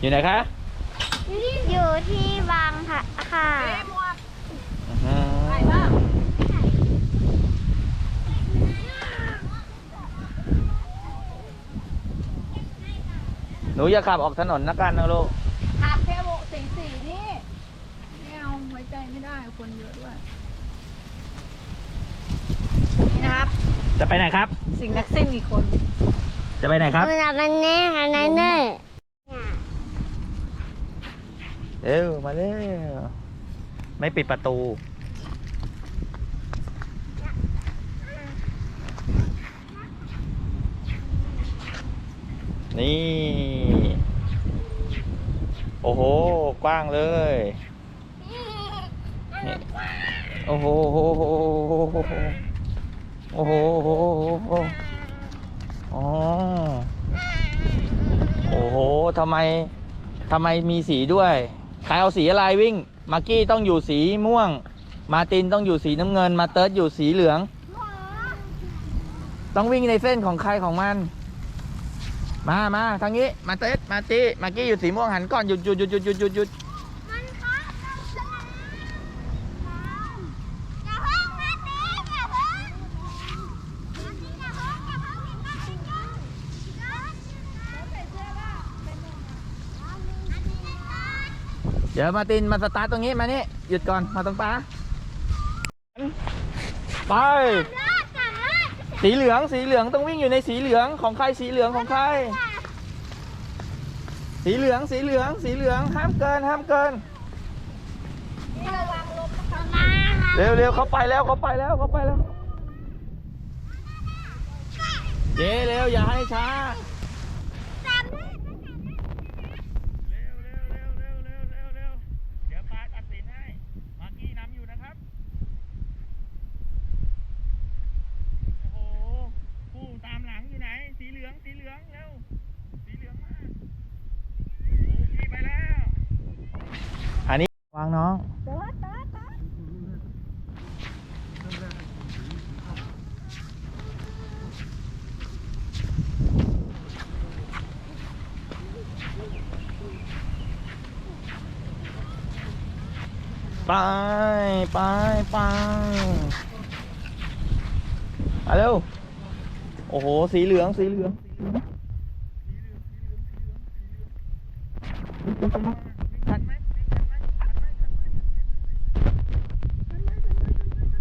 อยู่ไหนคะอยู่ที่บางค่ะค่ะอืมหนูอย่าขับออกถนนนะกันนะลูกขับแค่โบสีสีนี่ไม่เอาไว้ใจไม่ได้คนเยอะด้วยนี่นะครับ จะไปไหนครับ สิ่งนักซิ่งอีกคน จะไปไหนครับเวลามันแน่ค่ะนายเน่ เร็วมาเร็วไม่ปิดประตู นี่ โอ้โห กว้างเลยนี่โอ้โหโอ้โห โอ้โห โอ้โห อ๋อ โอ้โห ทำไม ทำไมมีสีด้วย ใครเอาสีอะไรวิ่งมากกี้ต้องอยู่สีม่วง มาตินต้องอยู่สีน้ำเงิน มาเติร์ดอยู่สีเหลือง ต้องวิ่งในเส้นของใครของมัน มามาทางนี้ มาเติร์ดมาตีมากกี้อยู่สีม่วงหันก่อนหยุดหยุดหยุดหยุดหยุดหยุดหยุด มันพัดอย่าเพิ่งมาตีอย่าเพิ่งอย่าเพิ่งอย่าเพิ่งอย่าเพิ่งอย่าเพิ่งใส่เสื้อป่ะเป็นหนุ่มอะอันนี้นะ เดี๋ยวมาตินมาสตาร์ทตรงนี้มานี่หยุดก่อนมาตรงป้าไป สีเหลืองสีเหลืองต้องวิ่งอยู่ในสีเหลืองของใครสีเหลืองของใคร สีเหลืองสีเหลืองสีเหลืองห้ามเกินห้ามเกิน เร็วเร็วเขาไปแล้วเขาไปแล้วเขาไปแล้วเย้เร็วอย่าให้ช้า จำได้ เร็วเร็วเร็วเร็วเร็วเร็วเร็วเดี๋ยวป้าตัดสินให้มากี้นำอยู่นะครับโอ้โหผู้ตามหลังอยู่ไหน สีเหลืองสีเหลืองเร็วสีเหลืองมากโอ้พี่ไปแล้วอันนี้ วางน้องเติร์ดเติร์ดเติร์ดไปไปไปมาเร็ว โอ้โห สีเหลือง สีเหลืองทันไหมทันไหมทันไหมทันไหม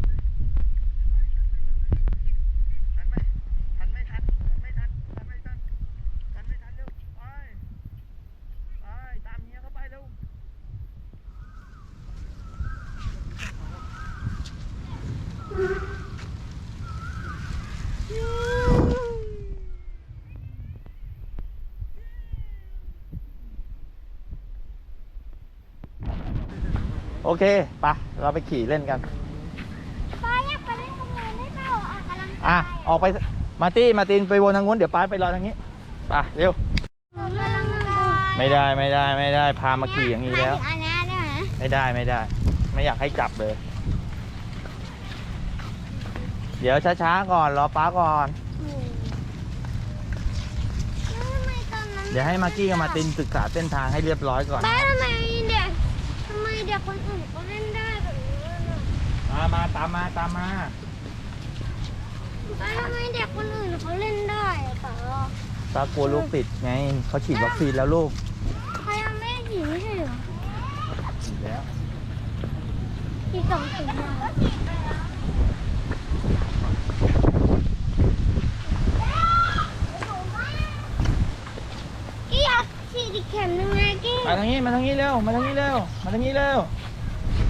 ทันไหมทันไหมทันไหมทันไม่ทันทันไม่ทันทันไม่ทันเร็วไปไปตามเฮียเข้าไปเร็ว โอเคไปะเราไปขี่เล่นกัน ป้าอยากไปเล่นตรงนู้นได้เปล่าออกกำลังกายอะ ออกไปมาร์ตี้มาร์ตินไปวนทางนู้นเดี๋ยวป้าไปรอทางนี้ไปเร็วออกกำลังกายไม่ได้ไม่ได้ไม่ได้พามาขี่อย่างนี้แล้ว อันนี้ได้ไหมไม่ได้ไม่ได้ ไม่อยากให้จับเลย เดี๋ยวช้าๆก่อนรอป้าก่อน แล้วทำไมตอนนั้นเดี๋ยวให้มากกี้กับมาร์ตินศึกษาเส้นทางให้เรียบร้อยก่อน ป้าทำไมเด็กทำไมเด็กคนอื่นเขาเล่นได้แบบนี้ล่ะมามาตามมาตามมาป้าทำไมเด็กคนอื่นเขาเล่นได้อะป้าป้ากลัวลูกติดไงเขาฉีดวัคซีนแล้วลูกเขายังไม่ได้ฉีดไม่ใช่เหรอฉีดแล้วฉีดสองเข็มแล้วกี้อยากฉีดอีกเข็มหนึ่งไงกี้ มาทางนี้มาทางนี้เร็ว มาทางนี้เร็ว มาทางนี้เร็ว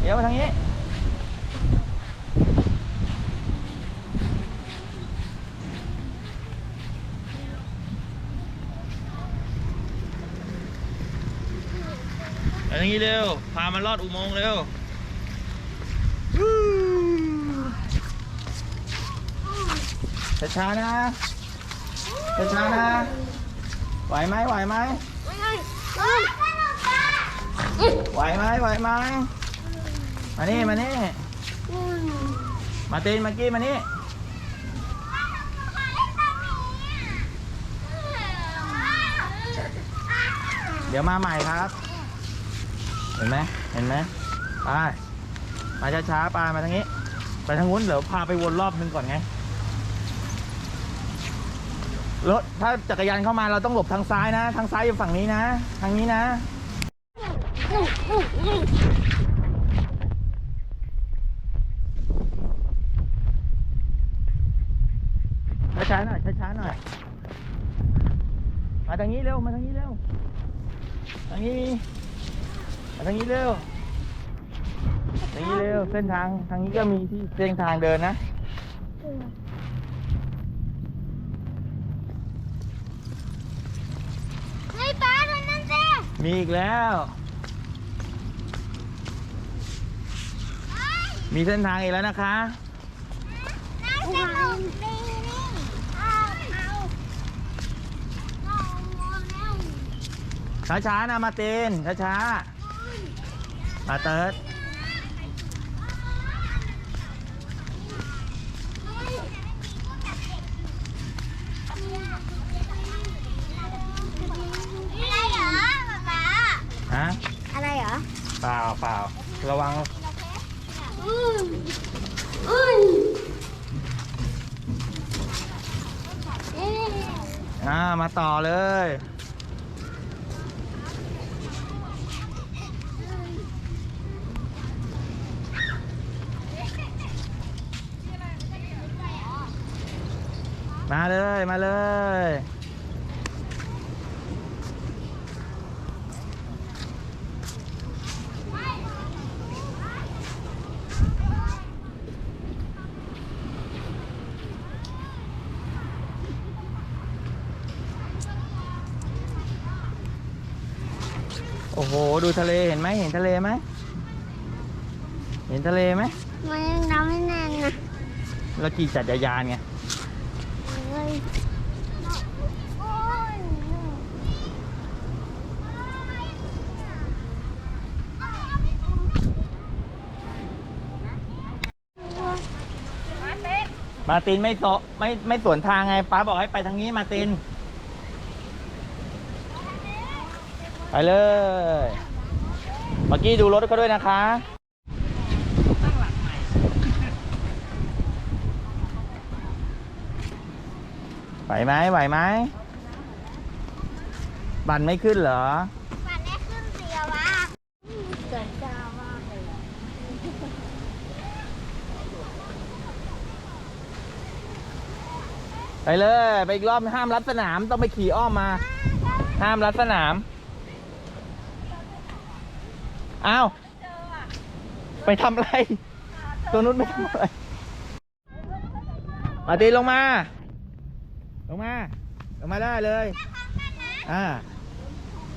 เดี๋ยวมาทางนี้ มาทางนี้เร็ว พามาลอดอุโมงค์เร็วช้าๆนะช้าๆนะ ไหวไหมไหวไหม ไไหวไหมไหวไหมมานี่มานี่มาตีนมากี้มานี่เดี๋ยวมาใหม่ครับ เห็นไหมเห็นไหมไปมาช้าๆไปมาทางนี้ ไปทางนู้นเดี๋ยวพาไปวนรอบนึงก่อนไงรถถ้าจักรยานเข้ามาเราต้องหลบทางซ้ายนะ ทางซ้ายอยู่ฝั่งนี้นะ ทางนี้นะ ช้าๆหน่อยช้าๆหน่อย มาทางนี้เร็ว มาทางนี้เร็ว ทางนี้ มาทางนี้เร็ว ทางนี้เร็ว เส้นทางทางนี้ก็มีที่เส้นทางเดินนะเฮ้ยป้าดูนั่นสิมีอีกแล้ว เฮ้ย มีเส้นทางอีกแล้วนะคะน่าสนุกดีนี่เอาเอาเอาเอาแล้วช้าๆนะมาเตนช้าๆมาเติร์ดอะไรเหรอป๊าฮะอะไรเหรอ เปล่าเปล่าระวัง อืมอืมเอ๊ะ อ่า มาต่อเลย มาเลย มาเลย โอ้โห ดูทะเลเห็นไหมเห็นทะเลไหมเห็นทะเลไหมมันยังน้ำไม่แน่นนะเราขี่จักรยานไงเฮ้ยโอ้ยมาร์ตินไม่โซไม่ไม่สวนทางไงป้าบอกให้ไปทางนี้มาร์ติน ไปเลยเมื่อกี้ดูรถเขาด้วยนะคะไหวไหมไหวไหมบันไม่ขึ้นเหรอมันได้ขึ้นเสียวะเกิดจ้ามากเลยอะไปเลย ไปอีกรอบห้ามรัดสนามต้องไปขี่อ้อมมา ห้ามรัดสนาม อ้าว ไปทำอะไร ตัวนู้นไปทำอะไรมาตีลงมา ลงมา ลงมาได้เลย อ่า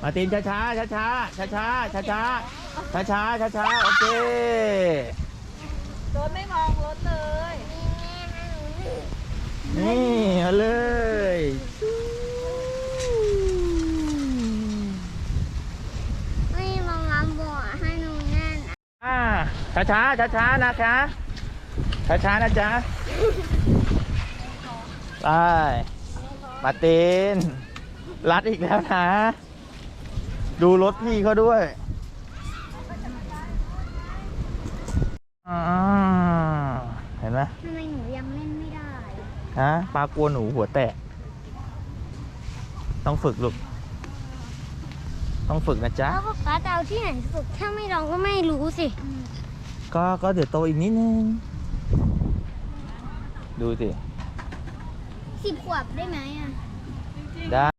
มาตีนช้าช้าช้าช้าช้าช้าช้าช้าช้าช้าช้าช้าโอเครถไม่มองรถเลย นี่เอาเลย ไม่มองน้ำบ่อให้หนูแน่น อ่า ช้าช้าช้าช้าๆนะคะช้าช้าๆนะจ๊ะไปมาร์ตินรัดอีกแล้วนะ ดูรถพี่เขาด้วยอ่าเห็นไหมทำไมหนูยังเล่นไม่ได้ฮะปลากลัวหนูหัวแตก ต้องฝึกลูกต้องฝึกนะจ๊ะ แล้วป๊าจะเอาที่ไหนฝึก ถ้าไม่ลองก็ไม่รู้สิ ก็ก็เดี๋ยวโตอีกนิดนึง ดูสิ สิบขวบได้ไหมอะ ได้